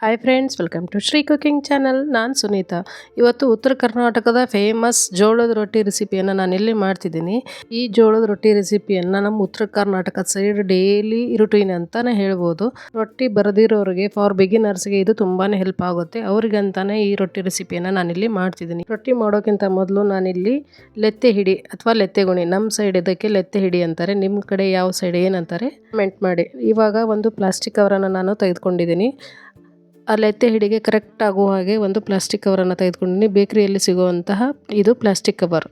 Hi friends welcome to Shri cooking channel ನಾನು ಸುನೀತಾ. ಇವತ್ತು ಉತ್ತರ ಕರ್ನಾಟಕದ ಫೇಮಸ್ ಜೋಳದ ರೊಟ್ಟಿ ರೆಸಿಪಿಯನ್ನು ನಾನು ಇಲ್ಲಿ ಮಾಡ್ತಿದ್ದೀನಿ. ಈ ಜೋಳದ ರೊಟ್ಟಿ ರೆಸಿಪಿಯನ್ನು ನಮ್ಮ ಉತ್ತರ ಕರ್ನಾಟಕ ಸೈಡ್ ಡೈಲಿ ರುಟೀನ್ ಅಂತಲೇ ಹೇಳ್ಬೋದು. ರೊಟ್ಟಿ ಬರದಿರೋರಿಗೆ ಫಾರ್ ಬಿಗಿನರ್ಸ್ಗೆ ಇದು ತುಂಬಾ ಹೆಲ್ಪ್ ಆಗುತ್ತೆ. ಅವ್ರಿಗಂತಾನೆ ಈ ರೊಟ್ಟಿ ರೆಸಿಪಿಯನ್ನು ನಾನಿಲ್ಲಿ ಮಾಡ್ತಿದ್ದೀನಿ. ರೊಟ್ಟಿ ಮಾಡೋಕ್ಕಿಂತ ಮೊದಲು ನಾನಿಲ್ಲಿ ಲೆತ್ತೆ ಹಿಡಿ, ಅಥವಾ ಲೆತ್ತೆ ಗುಣಿ ನಮ್ಮ ಸೈಡ್ ಇದಕ್ಕೆ ಲೆತ್ತೆ ಹಿಡಿ ಅಂತಾರೆ. ನಿಮ್ಮ ಕಡೆ ಯಾವ ಸೈಡ್ ಏನಂತಾರೆ? ಕಮೆಂಟ್ ಮಾಡಿ. ಇವಾಗ ಒಂದು ಪ್ಲಾಸ್ಟಿಕ್ ಕವರನ್ನು ನಾನು ತೆಗೆದುಕೊಂಡಿದ್ದೀನಿ. ಆ ಲೆತ್ತೆ ಹಿಡಿಗೆ ಕರೆಕ್ಟ್ ಆಗುವ ಹಾಗೆ ಒಂದು ಪ್ಲಾಸ್ಟಿಕ್ ಕವರನ್ನು ತೆಗೆದುಕೊಂಡಿನಿ. ಬೇಕ್ರಿಯಲ್ಲಿ ಸಿಗುವಂತಹ ಇದು ಪ್ಲಾಸ್ಟಿಕ್ ಕವರ್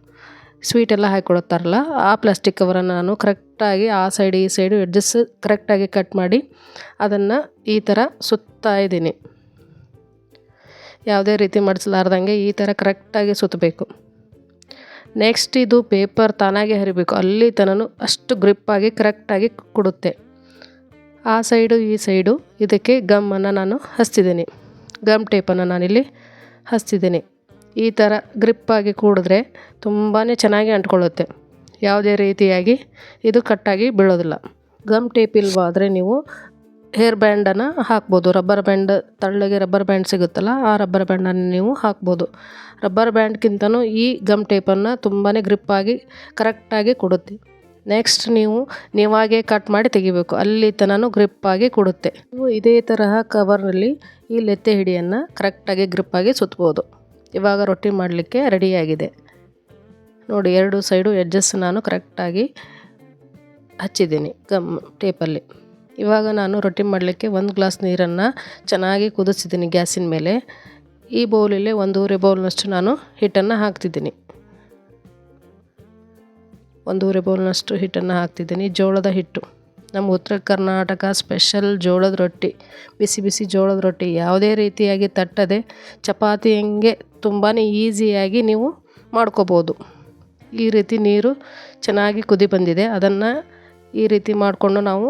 ಸ್ವೀಟ್ ಎಲ್ಲ ಹಾಕಿಕೊಡುತ್ತಾರಲ್ಲ ಆ ಪ್ಲಾಸ್ಟಿಕ್ ಕವರನ್ನು ನಾನು ಕರೆಕ್ಟಾಗಿ ಆ ಸೈಡ್ ಈ ಸೈಡು ಎಡ್ಜಸ್ ಕರೆಕ್ಟಾಗಿ ಕಟ್ ಮಾಡಿ ಅದನ್ನು ಈ ಥರ ಸುತ್ತಾ ಇದ್ದೀನಿ. ಯಾವುದೇ ರೀತಿ ಮಡಿಸಲಾರ್ದಂಗೆ ಈ ಥರ ಕರೆಕ್ಟಾಗಿ ಸುತ್ತಬೇಕು ನೆಕ್ಸ್ಟ್ ಇದು ಪೇಪರ್ ತಾನಾಗೆ ಹರಿಬೇಕು. ಅಲ್ಲಿ ತನನು ಅಷ್ಟು ಗ್ರಿಪ್ಪಾಗಿ ಕರೆಕ್ಟಾಗಿ ಕೊಡುತ್ತೆ. ಆ ಸೈಡು, ಈ ಸೈಡು, ಇದಕ್ಕೆ ಗಮ್ಮನ್ನು ನಾನು ಹಚ್ತಿದ್ದೀನಿ. ಗಮ್ ಟೇಪನ್ನು ನಾನಿಲ್ಲಿ ಹಚ್ತಿದ್ದೀನಿ. ಈ ಥರ ಗ್ರಿಪ್ಪಾಗಿ ಕೂಡಿದ್ರೆ ತುಂಬಾ ಚೆನ್ನಾಗಿ ಅಂಟ್ಕೊಳ್ಳುತ್ತೆ. ಯಾವುದೇ ರೀತಿಯಾಗಿ ಇದು ಕಟ್ಟಾಗಿ ಬೀಳೋದಿಲ್ಲ. ಗಮ್ ಟೇಪ್ ಇಲ್ವಾದರೆ ನೀವು ಹೇರ್ ಬ್ಯಾಂಡನ್ನು ಹಾಕ್ಬೋದು. ರಬ್ಬರ್ ಬ್ಯಾಂಡ್ ತಳ್ಳಗೆ ರಬ್ಬರ್ ಬ್ಯಾಂಡ್ ಸಿಗುತ್ತಲ್ಲ, ಆ ರಬ್ಬರ್ ಬ್ಯಾಂಡನ್ನು ನೀವು ಹಾಕ್ಬೋದು. ರಬ್ಬರ್ ಬ್ಯಾಂಡ್ಗಿಂತನೂ ಈ ಗಮ್ ಟೇಪನ್ನು ತುಂಬಾ ಗ್ರಿಪ್ಪಾಗಿ ಕರೆಕ್ಟಾಗಿ ಕೊಡುತ್ತೆ. ನೆಕ್ಸ್ಟ್ ನೀವು ನೀವಾಗೇ ಕಟ್ ಮಾಡಿ ತೆಗಿಬೇಕು. ಅಲ್ಲಿ ತನೂ ಗ್ರಿಪ್ಪಾಗಿ ಕೊಡುತ್ತೆ. ನೀವು ಇದೇ ತರಹ ಕವರ್ನಲ್ಲಿ ಈ ಲೆತ್ತೆ ಹಿಡಿಯನ್ನು ಕರೆಕ್ಟಾಗಿ ಗ್ರಿಪ್ಪಾಗಿ ಸುತ್ತಬೋದು ಇವಾಗ ರೊಟ್ಟಿ ಮಾಡಲಿಕ್ಕೆ ರೆಡಿಯಾಗಿದೆ ನೋಡಿ, ಎರಡು ಸೈಡು ಎಡ್ಜಸ್ ನಾನು ಕರೆಕ್ಟಾಗಿ ಹಚ್ಚಿದ್ದೀನಿ ಗಮ್ ಟೇಪಲ್ಲಿ ಇವಾಗ ನಾನು ರೊಟ್ಟಿ ಮಾಡಲಿಕ್ಕೆ ಒಂದು ಗ್ಲಾಸ್ ನೀರನ್ನು ಚೆನ್ನಾಗಿ ಕುದಿಸಿದ್ದೀನಿ ಗ್ಯಾಸಿನ ಮೇಲೆ. ಈ ಬೌಲಲ್ಲಿ ಒಂದೂವರೆ ಬೌಲ್ನಷ್ಟು ನಾನು ಹಿಟ್ಟನ್ನು ಹಾಕ್ತಿದ್ದೀನಿ. ಒಂದೂವರೆ ಬೌಲ್ನಷ್ಟು ಹಿಟ್ಟನ್ನು ಹಾಕ್ತಿದ್ದೀನಿ. ಜೋಳದ ಹಿಟ್ಟು. ನಮ್ಮ ಉತ್ತರ ಕರ್ನಾಟಕ ಸ್ಪೆಷಲ್ ಜೋಳದ ರೊಟ್ಟಿ. ಬಿಸಿ ಬಿಸಿ ಜೋಳದ ರೊಟ್ಟಿ. ಯಾವುದೇ ರೀತಿಯಾಗಿ ತಟ್ಟದೆ ಚಪಾತಿ ಹೆಂಗೆ ತುಂಬಾ ಈಸಿಯಾಗಿ ನೀವು ಮಾಡ್ಕೋಬೋದು. ಈ ರೀತಿ ನೀರು ಚೆನ್ನಾಗಿ ಕುದಿ ಬಂದಿದೆ. ಅದನ್ನು ಈ ರೀತಿ ಮಾಡಿಕೊಂಡು ನಾವು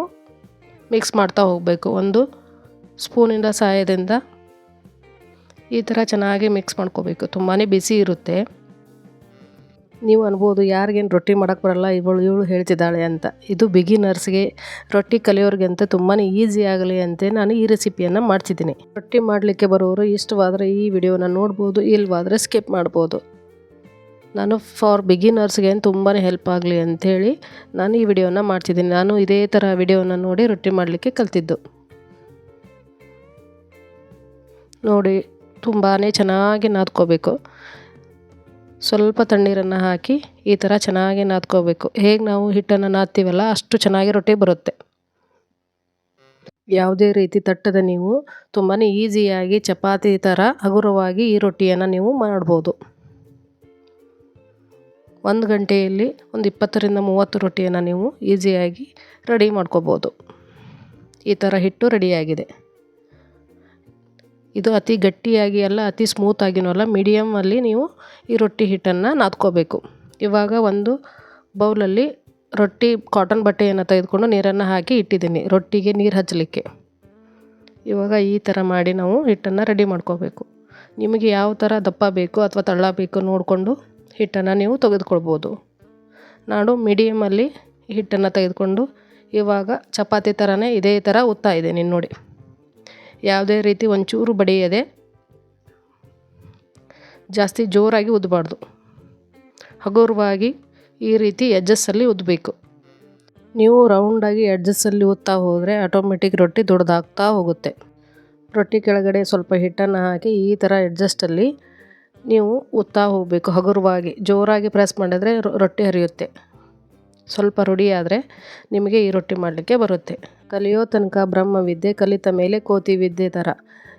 ಮಿಕ್ಸ್ ಮಾಡ್ತಾ ಹೋಗಬೇಕು. ಒಂದು ಸ್ಪೂನಿನ ಸಹಾಯದಿಂದ ಈ ಥರ ಚೆನ್ನಾಗಿ ಮಿಕ್ಸ್ ಮಾಡ್ಕೋಬೇಕು. ತುಂಬಾ ಬಿಸಿ ಇರುತ್ತೆ. ನೀವು ಅನ್ಬೋದು ಯಾರಿಗೇನು ರೊಟ್ಟಿ ಮಾಡೋಕ್ಕೆ ಬರಲ್ಲ, ಇವಳು ಇವಳು ಹೇಳ್ತಿದ್ದಾಳೆ ಅಂತ. ಇದು ಬಿಗಿನರ್ಸ್ಗೆ ರೊಟ್ಟಿ ಕಲಿಯೋರಿಗೆ ಅಂತ ತುಂಬಾ ಈಸಿ ಆಗಲಿ ಅಂತ ನಾನು ಈ ರೆಸಿಪಿಯನ್ನು ಮಾಡ್ತಿದ್ದೀನಿ. ರೊಟ್ಟಿ ಮಾಡಲಿಕ್ಕೆ ಬರೋರು ಇಷ್ಟವಾದರೆ ಈ ವಿಡಿಯೋನ ನೋಡ್ಬೋದು, ಇಲ್ವಾದರೆ ಸ್ಕಿಪ್ ಮಾಡ್ಬೋದು. ನಾನು ಫಾರ್ ಬಿಗಿನರ್ಸ್ಗೆ ತುಂಬಾ ಹೆಲ್ಪ್ ಆಗಲಿ ಅಂಥೇಳಿ ನಾನು ಈ ವಿಡಿಯೋನ ಮಾಡ್ತಿದ್ದೀನಿ. ನಾನು ಇದೇ ಥರ ವಿಡಿಯೋನ ನೋಡಿ ರೊಟ್ಟಿ ಮಾಡಲಿಕ್ಕೆ ಕಲ್ತಿದ್ದು. ನೋಡಿ ತುಂಬಾ ಚೆನ್ನಾಗಿ ನಾದ್ಕೋಬೇಕು. ಸ್ವಲ್ಪ ತಣ್ಣೀರನ್ನು ಹಾಕಿ ಈ ಥರ ಚೆನ್ನಾಗಿ ನಾದ್ಕೋಬೇಕು. ಹೇಗೆ ನಾವು ಹಿಟ್ಟನ್ನು ನಾದ್ತೀವಲ್ಲ ಅಷ್ಟು ಚೆನ್ನಾಗಿ ರೊಟ್ಟಿ ಬರುತ್ತೆ. ಯಾವುದೇ ರೀತಿ ತಟ್ಟದ ನೀವು ತುಂಬಾ ಈಸಿಯಾಗಿ ಚಪಾತಿ ಥರ ಹಗುರವಾಗಿ ಈ ರೊಟ್ಟಿಯನ್ನು ನೀವು ಮಾಡ್ಬೋದು. ಒಂದು ಗಂಟೆಯಲ್ಲಿ ಒಂದು ಇಪ್ಪತ್ತರಿಂದ ಮೂವತ್ತು ರೊಟ್ಟಿಯನ್ನು ನೀವು ಈಸಿಯಾಗಿ ರೆಡಿ ಮಾಡ್ಕೋಬೋದು. ಈ ಥರ ಹಿಟ್ಟು ರೆಡಿಯಾಗಿದೆ. ಇದು ಅತಿ ಗಟ್ಟಿಯಾಗಿ ಅಲ್ಲ, ಅತಿ ಸ್ಮೂತಾಗಿನೂ ಅಲ್ಲ. ಮೀಡಿಯಮಲ್ಲಿ ನೀವು ಈ ರೊಟ್ಟಿ ಹಿಟ್ಟನ್ನು ನಾದ್ಕೋಬೇಕು. ಇವಾಗ ಒಂದು ಬೌಲಲ್ಲಿ ರೊಟ್ಟಿ ಕಾಟನ್ ಬಟ್ಟೆಯನ್ನು ತೆಗೆದುಕೊಂಡು ನೀರನ್ನು ಹಾಕಿ ಇಟ್ಟಿದ್ದೀನಿ. ರೊಟ್ಟಿಗೆ ನೀರು ಹಚ್ಚಲಿಕ್ಕೆ. ಇವಾಗ ಈ ಥರ ಮಾಡಿ ನಾವು ಹಿಟ್ಟನ್ನು ರೆಡಿ ಮಾಡ್ಕೋಬೇಕು. ನಿಮಗೆ ಯಾವ ಥರ ದಪ್ಪ ಬೇಕು ಅಥವಾ ತಳ್ಳ ಬೇಕು ನೋಡಿಕೊಂಡು ಹಿಟ್ಟನ್ನು ನೀವು ತೆಗೆದುಕೊಳ್ಬೋದು. ನಾನು ಮೀಡಿಯಮಲ್ಲಿ ಹಿಟ್ಟನ್ನು ತೆಗೆದುಕೊಂಡು ಇವಾಗ ಚಪಾತಿ ಥರನೇ ಇದೇ ಥರ ಉತ್ತಾ ಇದ್ದೀನಿ ನೋಡಿ. ಯಾವುದೇ ರೀತಿ ಒಂಚೂರು ಬಡಿಯದೆ ಜಾಸ್ತಿ ಜೋರಾಗಿ ಉದ್ದಬಾರ್ದು ಹಗುರವಾಗಿ ಈ ರೀತಿ ಎಡ್ಜಸ್ಸಲ್ಲಿ ಉದ್ದಬೇಕು ನೀವು ರೌಂಡಾಗಿ ಎಡ್ಜಸ್ಸಲ್ಲಿ ಉತ್ತಾ ಹೋದರೆ ಆಟೋಮೆಟಿಕ್ ರೊಟ್ಟಿ ದೊಡ್ಡದಾಗ್ತಾ ಹೋಗುತ್ತೆ. ರೊಟ್ಟಿ ಕೆಳಗಡೆ ಸ್ವಲ್ಪ ಹಿಟ್ಟನ್ನು ಹಾಕಿ ಈ ಥರ ಎಡ್ಜಸ್ಟಲ್ಲಿ ನೀವು ಉತ್ತಾ ಹೋಗಬೇಕು ಹಗುರವಾಗಿ. ಜೋರಾಗಿ ಪ್ರೆಸ್ ಮಾಡಿದರೆ ರೊಟ್ಟಿ ಹರಿಯುತ್ತೆ. ಸ್ವಲ್ಪ ರೂಢಿಯಾದರೆ ನಿಮಗೆ ಈ ರೊಟ್ಟಿ ಮಾಡಲಿಕ್ಕೆ ಬರುತ್ತೆ. ಕಲಿಯೋ ತನಕ ಬ್ರಹ್ಮವಿದ್ಯೆ, ಕಲಿತ ಮೇಲೆ ಕೋತಿ ವಿದ್ಯೆ ಥರ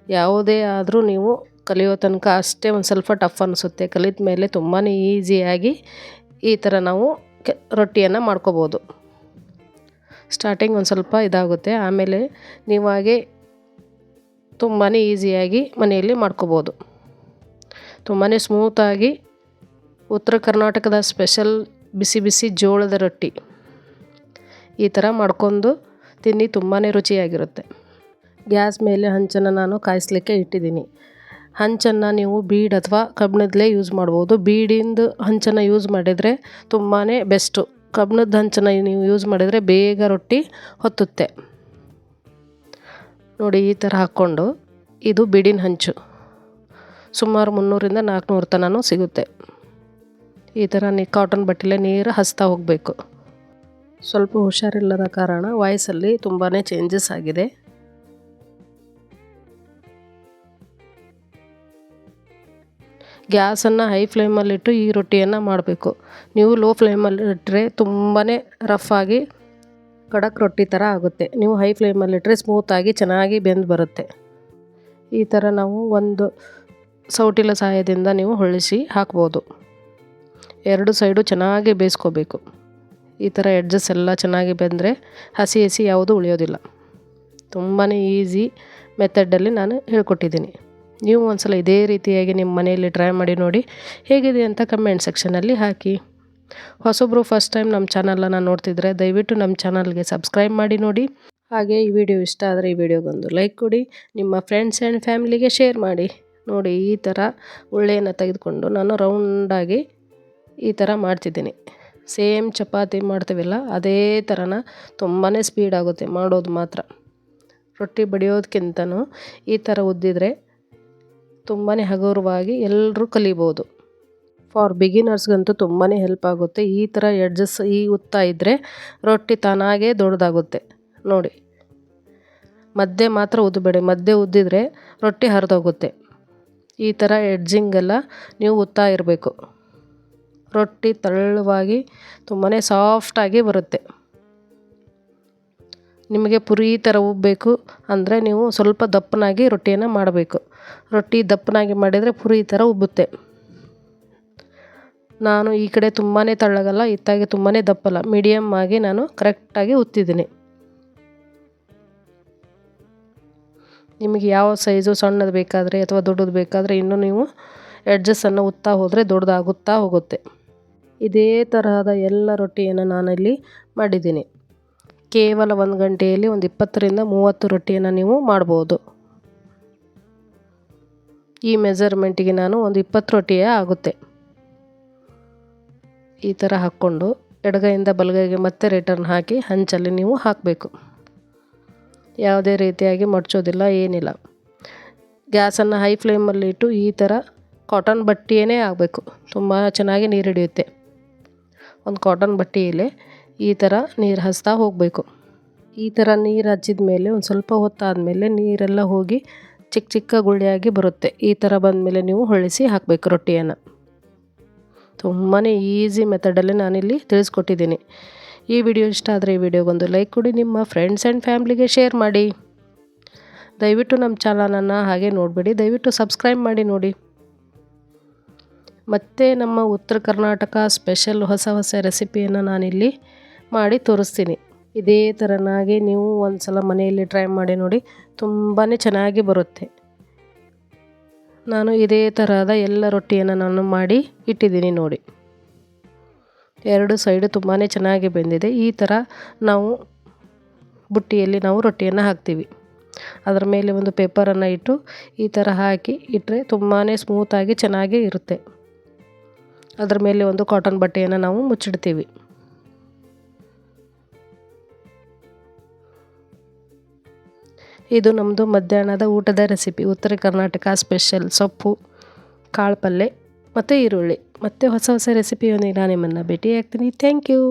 ಯಾವುದೇ ಆದರೂ ನೀವು ಕಲಿಯೋ ತನಕ ಅಷ್ಟೇ ಒಂದು ಸ್ವಲ್ಪ ಟಫ್ ಅನಿಸುತ್ತೆ. ಕಲಿತ ಮೇಲೆ ತುಂಬಾ ಈಸಿಯಾಗಿ ಈ ಥರ ನಾವು ಕೆ, ರೊಟ್ಟಿಯನ್ನು ಮಾಡ್ಕೋಬೋದು. ಸ್ಟಾರ್ಟಿಂಗ್ ಒಂದು ಸ್ವಲ್ಪ ಇದಾಗುತ್ತೆ. ಆಮೇಲೆ ನೀವಾಗೆ ತುಂಬಾ ಈಸಿಯಾಗಿ ಮನೆಯಲ್ಲಿ ಮಾಡ್ಕೋಬೋದು. ತುಂಬಾ ಸ್ಮೂತಾಗಿ ಉತ್ತರ ಕರ್ನಾಟಕದ ಸ್ಪೆಷಲ್ ಬಿಸಿ ಬಿಸಿ ಜೋಳದ ರೊಟ್ಟಿ. ಈ ಥರ ಮಾಡ್ಕೊಂಡು ತಿನ್ನಿ ತುಂಬಾ ರುಚಿಯಾಗಿರುತ್ತೆ. ಗ್ಯಾಸ್ ಮೇಲೆ ಹಂಚನ್ನು ನಾನು ಕಾಯಿಸ್ಲಿಕ್ಕೆ ಇಟ್ಟಿದ್ದೀನಿ. ಹಂಚನ್ನು ನೀವು ಬೀಡ್ ಅಥವಾ ಕಬ್ಬಿಣದಲ್ಲೇ ಯೂಸ್ ಮಾಡ್ಬೋದು. ಬೀಡಿಂದು ಹಂಚನ್ನು ಯೂಸ್ ಮಾಡಿದರೆ ತುಂಬಾ ಬೆಸ್ಟು. ಕಬ್ಬಿಣದ ಹಂಚನ್ನು ನೀವು ಯೂಸ್ ಮಾಡಿದರೆ ಬೇಗ ರೊಟ್ಟಿ ಹೊತ್ತುತ್ತೆ. ನೋಡಿ, ಈ ಥರ ಹಾಕ್ಕೊಂಡು ಇದು ಬಿಡಿನ ಹಂಚು. ಸುಮಾರು ಮುನ್ನೂರಿಂದ ನಾಲ್ಕುನೂರು ತನೂ ಸಿಗುತ್ತೆ. ಈ ಥರ ನೀ ಕಾಟನ್ ಬಟ್ಟೆಲೆ ನೀರು ಹಸ್ತಾ ಹೋಗಬೇಕು. ಸ್ವಲ್ಪ ಹುಷಾರಿಲ್ಲದ ಕಾರಣ ವಾಯ್ಸಲ್ಲಿ ತುಂಬಾ ಚೇಂಜಸ್ ಆಗಿದೆ. ಗ್ಯಾಸನ್ನು ಹೈ ಫ್ಲೇಮಲ್ಲಿಟ್ಟು ಈ ರೊಟ್ಟಿಯನ್ನು ಮಾಡಬೇಕು. ನೀವು ಲೋ ಫ್ಲೇಮಲ್ಲಿ ಇಟ್ಟರೆ ತುಂಬಾ ರಫ್ ಆಗಿ ಖಡಕ್ ರೊಟ್ಟಿ ಥರ ಆಗುತ್ತೆ. ನೀವು ಹೈ ಫ್ಲೇಮಲ್ಲಿಟ್ಟರೆ ಸ್ಮೂತಾಗಿ ಚೆನ್ನಾಗಿ ಬೆಂದು ಬರುತ್ತೆ. ಈ ಥರ ನಾವು ಒಂದು ಸೌಟಿಲ ಸಹಾಯದಿಂದ ನೀವು ಹೊಳಿಸಿ ಹಾಕ್ಬೋದು. ಎರಡು ಸೈಡು ಚೆನ್ನಾಗಿ ಬೇಯಿಸ್ಕೋಬೇಕು. ಈ ಥರ ಎಡ್ಜಸ್ ಎಲ್ಲ ಚೆನ್ನಾಗಿ ಬೆಂದರೆ ಹಸಿ ಹಸಿ ಯಾವುದು ಉಳಿಯೋದಿಲ್ಲ. ತುಂಬಾ ಈಸಿ ಮೆಥಡಲ್ಲಿ ನಾನು ಹೇಳ್ಕೊಟ್ಟಿದ್ದೀನಿ. ನೀವು ಒಂದ್ಸಲ ಇದೇ ರೀತಿಯಾಗಿ ನಿಮ್ಮ ಮನೆಯಲ್ಲಿ ಟ್ರೈ ಮಾಡಿ ನೋಡಿ ಹೇಗಿದೆ ಅಂತ ಕಮೆಂಟ್ ಸೆಕ್ಷನಲ್ಲಿ ಹಾಕಿ. ಹೊಸೊಬ್ಬರು ಫಸ್ಟ್ ಟೈಮ್ ನಮ್ಮ ಚಾನಲನ್ನು ನೋಡ್ತಿದ್ರೆ ದಯವಿಟ್ಟು ನಮ್ಮ ಚಾನಲ್ಗೆ ಸಬ್ಸ್ಕ್ರೈಬ್ ಮಾಡಿ ನೋಡಿ. ಹಾಗೆ ಈ ವಿಡಿಯೋ ಇಷ್ಟ ಆದರೆ ಈ ವಿಡಿಯೋಗೊಂದು ಲೈಕ್ ಕೊಡಿ, ನಿಮ್ಮ ಫ್ರೆಂಡ್ಸ್ ಆ್ಯಂಡ್ ಫ್ಯಾಮಿಲಿಗೆ ಶೇರ್ ಮಾಡಿ. ನೋಡಿ ಈ ಥರ ಉಳ್ಳೆಯನ್ನು ತೆಗೆದುಕೊಂಡು ನಾನು ರೌಂಡಾಗಿ ಈ ಥರ ಮಾಡ್ತಿದ್ದೀನಿ. ಸೇಮ್ ಚಪಾತಿ ಮಾಡ್ತೀವಲ್ಲ, ಅದೇ ಥರನ ತುಂಬಾ ಸ್ಪೀಡ್ ಆಗುತ್ತೆ ಮಾಡೋದು ಮಾತ್ರ. ರೊಟ್ಟಿ ಬಡಿಯೋದಕ್ಕಿಂತನೂ ಈ ಥರ ಉದ್ದಿದ್ರೆ ತುಂಬಾ ಹಗುರವಾಗಿ ಎಲ್ಲರೂ ಕಲಿಬೋದು. ಫಾರ್ ಬಿಗಿನರ್ಸ್ಗಂತೂ ತುಂಬಾ ಹೆಲ್ಪ್ ಆಗುತ್ತೆ. ಈ ಥರ ಎಡ್ಜಸ್ ಈ ಉತ್ತ ಇದ್ದರೆ ರೊಟ್ಟಿ ತಾನಾಗೇ ದೊಡ್ಡದಾಗುತ್ತೆ. ನೋಡಿ, ಮಧ್ಯೆ ಮಾತ್ರ ಉದ್ದಬೇಡಿ ಮಧ್ಯೆ ಉದ್ದಿದ್ರೆ ರೊಟ್ಟಿ ಹರಿದೋಗುತ್ತೆ. ಈ ಥರ ಎಡ್ಜಿಂಗೆಲ್ಲ ನೀವು ಉತ್ತಾ ಇರಬೇಕು. ರೊಟ್ಟಿ ತೆಳ್ಳವಾಗಿ ತುಂಬಾ ಸಾಫ್ಟಾಗಿ ಬರುತ್ತೆ. ನಿಮಗೆ ಪುರಿ ಥರ ಉಬ್ಬಬೇಕು ಅಂದರೆ ನೀವು ಸ್ವಲ್ಪ ದಪ್ಪನಾಗಿ ರೊಟ್ಟಿಯನ್ನು ಮಾಡಬೇಕು. ರೊಟ್ಟಿ ದಪ್ಪನಾಗಿ ಮಾಡಿದರೆ ಪುರಿ ಥರ ಉಬ್ಬುತ್ತೆ. ನಾನು ಈ ಕಡೆ ತುಂಬಾ ತಳ್ಳಗಲ್ಲ, ಇತ್ತಾಗೆ ತುಂಬಾ ದಪ್ಪಲ್ಲ. ಮೀಡಿಯಮ್ ಆಗಿ ನಾನು ಕರೆಕ್ಟಾಗಿ ಉತ್ತಿದ್ದೀನಿ. ನಿಮಗೆ ಯಾವ ಸೈಜು ಸಣ್ಣದು ಬೇಕಾದರೆ ಅಥವಾ ದೊಡ್ಡದು ಬೇಕಾದರೆ ಇನ್ನೂ ನೀವು ಎಡ್ಜಸ್ಸನ್ನು ಉತ್ತಾ ಹೋದರೆ ದೊಡ್ಡದಾಗುತ್ತಾ ಹೋಗುತ್ತೆ. ಇದೇ ತರಹದ ಎಲ್ಲ ರೊಟ್ಟಿಯನ್ನು ನಾನಿಲ್ಲಿ ಮಾಡಿದ್ದೀನಿ. ಕೇವಲ ಒಂದು ಗಂಟೆಯಲ್ಲಿ ಒಂದು ಇಪ್ಪತ್ತರಿಂದ ಮೂವತ್ತು ರೊಟ್ಟಿಯನ್ನು ನೀವು ಮಾಡ್ಬೋದು. ಈ ಮೆಜರ್ಮೆಂಟಿಗೆ ನಾನು ಒಂದು ಇಪ್ಪತ್ತು ರೊಟ್ಟಿಯೇ ಆಗುತ್ತೆ. ಈ ಥರ ಹಾಕ್ಕೊಂಡು ಎಡಗೈಯಿಂದ ಬಲಗೈಗೆ ಮತ್ತೆ ರಿಟರ್ನ್ ಹಾಕಿ ಹಂಚಲ್ಲಿ ನೀವು ಹಾಕಬೇಕು. ಯಾವುದೇ ರೀತಿಯಾಗಿ ಮಡ್ಚೋದಿಲ್ಲ, ಏನಿಲ್ಲ. ಗ್ಯಾಸನ್ನು ಹೈ ಫ್ಲೇಮಲ್ಲಿ ಇಟ್ಟು ಈ ಥರ ಕಾಟನ್ ಬಟ್ಟೆಯೇ ಆಗಬೇಕು. ತುಂಬ ಚೆನ್ನಾಗಿ ನೀರು ಹಿಡಿಯುತ್ತೆ ಒಂದು ಕಾಟನ್ ಬಟ್ಟೆಯಲ್ಲಿ ಈ ಥರ ನೀರು ಹಚ್ತಾ ಹೋಗಬೇಕು. ಈ ಥರ ನೀರು ಹಚ್ಚಿದ ಮೇಲೆ ಒಂದು ಸ್ವಲ್ಪ ಹೊತ್ತಾದಮೇಲೆ ನೀರೆಲ್ಲ ಹೋಗಿ ಚಿಕ್ಕ ಚಿಕ್ಕ ಗುಳ್ಳೆಯಾಗಿ ಬರುತ್ತೆ. ಈ ಥರ ಬಂದಮೇಲೆ ನೀವು ಹೊಳಿಸಿ ಹಾಕಬೇಕು ರೊಟ್ಟಿಯನ್ನು. ತುಂಬಾ ಈಸಿ ಮೆಥಡಲ್ಲಿ ನಾನಿಲ್ಲಿ ತಿಳಿಸ್ಕೊಟ್ಟಿದ್ದೀನಿ. ಈ ವಿಡಿಯೋ ಇಷ್ಟ ಆದರೆ ಈ ವಿಡಿಯೋಗೊಂದು ಲೈಕ್ ಕೊಡಿ, ನಿಮ್ಮ ಫ್ರೆಂಡ್ಸ್ ಆ್ಯಂಡ್ ಫ್ಯಾಮ್ಲಿಗೆ ಶೇರ್ ಮಾಡಿ. ದಯವಿಟ್ಟು ನಮ್ಮ ಚಾನಲನ್ನು ಹಾಗೆ ನೋಡಬೇಡಿ, ದಯವಿಟ್ಟು ಸಬ್ಸ್ಕ್ರೈಬ್ ಮಾಡಿ ನೋಡಿ. ಮತ್ತು ನಮ್ಮ ಉತ್ತರ ಕರ್ನಾಟಕ ಸ್ಪೆಷಲ್ ಹೊಸ ಹೊಸ ರೆಸಿಪಿಯನ್ನು ನಾನಿಲ್ಲಿ ಮಾಡಿ ತೋರಿಸ್ತೀನಿ. ಇದೇ ಥರನಾಗಿ ನೀವು ಒಂದು ಸಲ ಮನೆಯಲ್ಲಿ ಟ್ರೈ ಮಾಡಿ ನೋಡಿ ತುಂಬಾ ಚೆನ್ನಾಗಿ ಬರುತ್ತೆ. ನಾನು ಇದೇ ಥರದ ಎಲ್ಲ ರೊಟ್ಟಿಯನ್ನು ನಾನು ಮಾಡಿ ಇಟ್ಟಿದ್ದೀನಿ ನೋಡಿ. ಎರಡು ಸೈಡು ತುಂಬಾ ಚೆನ್ನಾಗಿ ಬೆಂದಿದೆ. ಈ ಥರ ನಾವು ಬುಟ್ಟಿಯಲ್ಲಿ ನಾವು ರೊಟ್ಟಿಯನ್ನು ಹಾಕ್ತೀವಿ. ಅದರ ಮೇಲೆ ಒಂದು ಪೇಪರನ್ನು ಇಟ್ಟು ಈ ಥರ ಹಾಕಿ ಇಟ್ಟರೆ ತುಂಬಾ ಸ್ಮೂತಾಗಿ ಚೆನ್ನಾಗಿ ಇರುತ್ತೆ. ಅದರ ಮೇಲೆ ಒಂದು ಕಾಟನ್ ಬಟ್ಟೆಯನ್ನು ನಾವು ಮುಚ್ಚಿಡ್ತೀವಿ. ಇದು ನಮ್ಮದು ಮಧ್ಯಾಹ್ನದ ಊಟದ ರೆಸಿಪಿ ಉತ್ತರ ಕರ್ನಾಟಕ ಸ್ಪೆಷಲ್ ಸೊಪ್ಪು, ಕಾಳು ಪಲ್ಯ ಮತ್ತು ಈರುಳ್ಳಿ. ಮತ್ತು ಹೊಸ ಹೊಸ ರೆಸಿಪಿಯೊಂದಿಗೆ ನಾನು ನಿಮ್ಮನ್ನು ಭೇಟಿಯಾಗ್ತೀನಿ. Thank you